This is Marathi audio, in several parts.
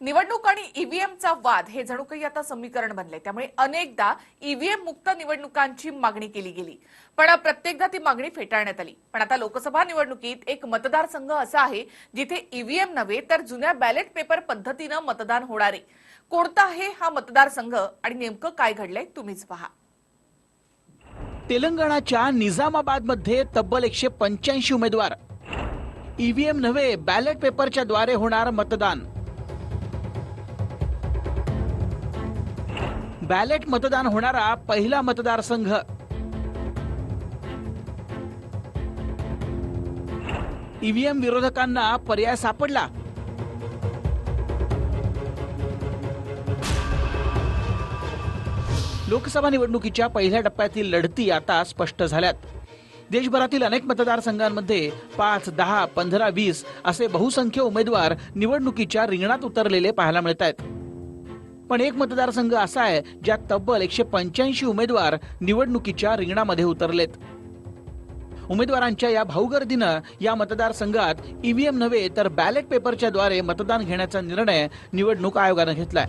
निवडणूक आणि ईव्हीएमचा वाद हे जणू काही आता समीकरण बनले त्यामुळे अनेकदा ईव्हीएम मुक्त निवडणुकांची मागणी केली गेली. पण प्रत्येकदा ती मागणी फेटाळण्यात आली. पण आता लोकसभा निवडणुकीत एक मतदारसंघ असा आहे जिथे ईव्हीएम नव्हे तर जुन्या बॅलेट पेपर पद्धतीनं मतदान होणार. आहे कोणता आहे हा मतदारसंघ आणि नेमकं काय घडलंय तुम्हीच पहा. तेलंगणाच्या निजामाबादमध्ये तब्बल एकशे पंच्याऐंशी उमेदवार. ईव्हीएम नव्हे बॅलेट पेपरच्या द्वारे होणार मतदान. बॅलेट मतदान होणारा पहिला मतदारसंघ. ईव्हीएम विरोधकांना पर्याय सापडला. लोकसभा निवडणुकीच्या पहिल्या टप्प्यातील लढती आता स्पष्ट झाल्यात. देशभरातील अनेक मतदारसंघांमध्ये पाच दहा पंधरा वीस असे बहुसंख्य उमेदवार निवडणुकीच्या रिंगणात उतरलेले पाहायला मिळत आहेत पण एक मतदारसंघ असा आहे ज्यात तब्बल एकशे पंच्याऐंशी उमेदवार निवडणुकीच्या रिंगणामध्ये उतरलेत. उमेदवारांच्या या भाऊगर्दीनं या मतदारसंघात ईव्हीएम नव्हे तर बॅलेट पेपरच्या द्वारे मतदान घेण्याचा निर्णय निवडणूक आयोगानं घेतलाय.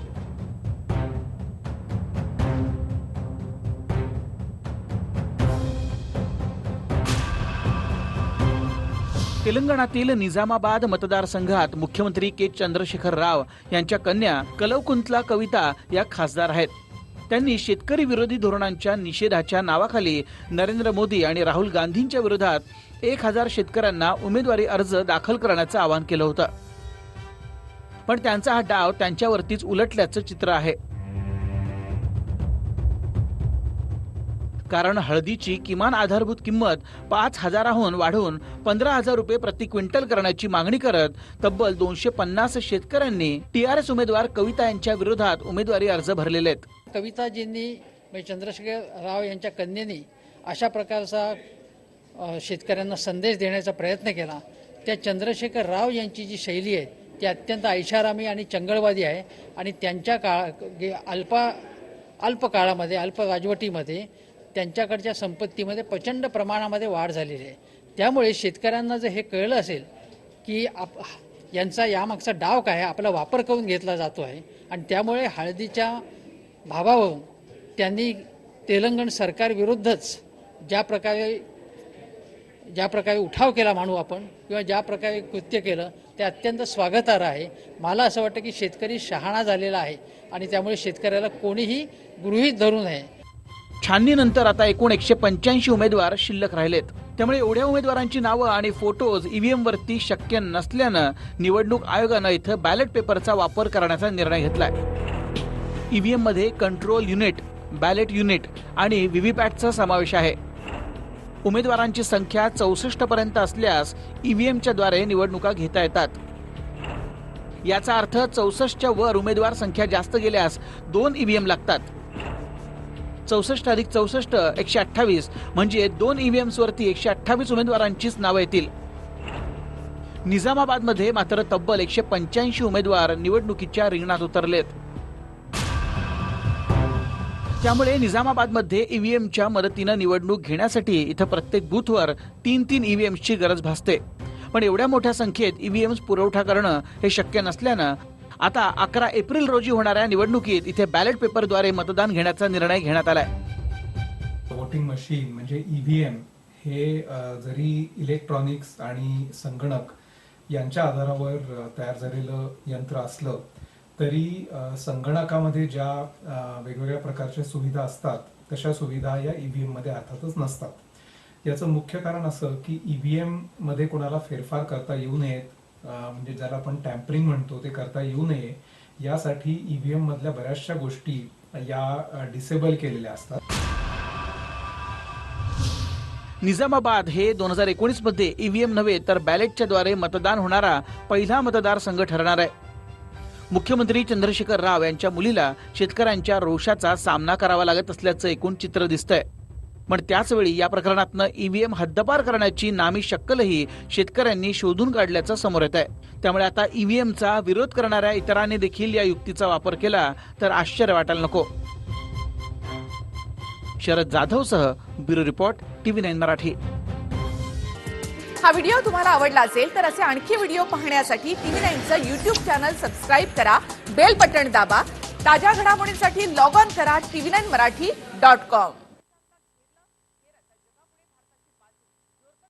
तेलंगणातील निजामाबाद मतदारसंघात मुख्यमंत्री के चंद्रशेखर राव यांच्या कन्या कलवकुंतला कविता या खासदार आहेत. त्यांनी शेतकरी विरोधी धोरणांच्या निषेधाच्या नावाखाली नरेंद्र मोदी आणि राहुल गांधींच्या विरोधात एक हजार शेतकऱ्यांना उमेदवारी अर्ज दाखल करण्याचं आवाहन केलं होतं. पण त्यांचा हा डाव त्यांच्यावरतीच उलटल्याचं चित्र आहे. कारण हळदीची किमान आधारभूत किंमत पाच हजाराहून वाढवून पंधरा हजार रुपये प्रति क्विंटल करण्याची मागणी करत तब्बल दोनशे पन्नास शेतकऱ्यांनी टीआरएस उमेदवार कविता यांच्या विरोधात उमेदवारी अर्ज भरलेले आहेत. कविताजींनी म्हणजे चंद्रशेखर राव यांच्या कन्येनी अशा प्रकारचा शेतकऱ्यांना संदेश देण्याचा प्रयत्न केला. त्या चंद्रशेखर राव यांची जी शैली आहे ती अत्यंत ऐशारामी आणि चंगळवादी आहे. आणि त्यांच्या काळ गे- अल्पा अल्प काळामध्ये अल्प राजवटीमध्ये त्यांच्याकडच्या संपत्तीमध्ये प्रचंड प्रमाणामध्ये वाढ झालेली आहे. त्यामुळे शेतकऱ्यांना जर हे कळलं असेल की आप यांचा यामागचा डाव काय आपला वापर करून घेतला जातो आहे आणि त्यामुळे हळदीच्या भावावरून त्यांनी तेलंगण सरकारविरुद्धच ज्या प्रकारे ज्या प्रकारे उठाव केला म्हणू आपण किंवा ज्या प्रकारे कृत्य केलं ते अत्यंत स्वागतार्ह आहे. मला असं वाटतं की शेतकरी शहाणा झालेला आहे आणि त्यामुळे शेतकऱ्याला कोणीही गृहीत धरू नये. छाननीनंतर आता एकूण एकशे पंच्याऐंशी उमेदवार शिल्लक राहिलेत. त्यामुळे एवढ्या उमेदवारांची नावं आणि फोटोज ईव्हीएम वरती शक्य नसल्यानं निवडणूक आयोगानं इथं बॅलेट पेपरचा वापर करण्याचा निर्णय घेतलाय. ईव्हीएममध्ये कंट्रोल युनिट बॅलेट युनिट आणि व्हीव्हीपॅटचा समावेश आहे. उमेदवारांची संख्या चौसष्ट पर्यंत असल्यास ईव्हीएमच्या द्वारे निवडणुका घेता येतात. याचा अर्थ चौसष्टच्या वर उमेदवार संख्या जास्त गेल्यास दोन ईव्हीएम लागतात. चौसष्ट अधिक चौसष्ट एकशे अठ्ठावीस. म्हणजे दोन ईव्हीएम्सवरती एकशे अठ्ठावीस उमेदवारांचीच नावं येतील. निजामाबादमध्ये मात्र तब्बल एकशे पंच्याऐंशी उमेदवार निवडणुकीच्या रिंगणात उतरलेत. त्यामुळे निजामाबादमध्ये ईव्हीएमच्या मदतीनं निवडणूक घेण्यासाठी इथं प्रत्येक बूथवर तीन तीन ईव्हीएम्सची गरज भासते. पण एवढ्या मोठ्या संख्येत ईव्हीएम्स पुरवठा करणं हे शक्य नसल्यानं आता अकरा एप्रिल रोजी होणाऱ्या निवडणुकीत इथे बॅलेट पेपरद्वारे मतदान घेण्याचा निर्णय घेण्यात आलाय. वोटिंग मशीन म्हणजे ईव्हीएम हे जरी इलेक्ट्रॉनिक्स आणि संगणक यांच्या आधारावर तयार झालेलं यंत्र असलं तरी संगणकामध्ये ज्या वेगवेगळ्या प्रकारच्या सुविधा असतात तशा सुविधा या ईव्हीएममध्ये अर्थातच नसतात. याचं मुख्य कारण असं की ईव्हीएममध्ये कोणाला फेरफार करता येऊ नयेत म्हणजे ज्याला आपण टॅम्परिंग म्हणतो ते करता येऊ नये. यासाठी ईव्हीएम मधल्या बऱ्याचशा गोष्टी या डिसेबल केलेल्या असतात. निजामाबाद हे दोन हजार एकोणीसमध्ये ईव्हीएम नव्हे तर बॅलेटच्या द्वारे मतदान होणारा पहिला मतदारसंघ ठरणार आहे. मुख्यमंत्री चंद्रशेखर राव यांच्या मुलीला शेतकऱ्यांच्या रोषाचा सामना करावा लागत असल्याचं एकूण चित्र दिसतंय. पण त्याचवेळी या प्रकरणातनं ईव्हीएम हद्दपार करण्याची नामी शक्कलही शेतकऱ्यांनी शोधून काढल्याचं समोर येत आहे त्यामुळे आता ईव्हीएमचा विरोध करणाऱ्या इतरांनी देखील या युक्तीचा वापर केला तर आश्चर्य वाटायला नको. Sharad जाधवसह bureau report TV nine Marathi. हा व्हिडिओ तुम्हाला आवडला असेल तर असे आणखी व्हिडिओ पाहण्यासाठी टीव्ही नाईनचं युट्यूब चॅनल सबस्क्राईब करा बेल बटन दाबा ताज्या घडामोडींसाठी लॉग ऑन करा TV nine Marathi dot com.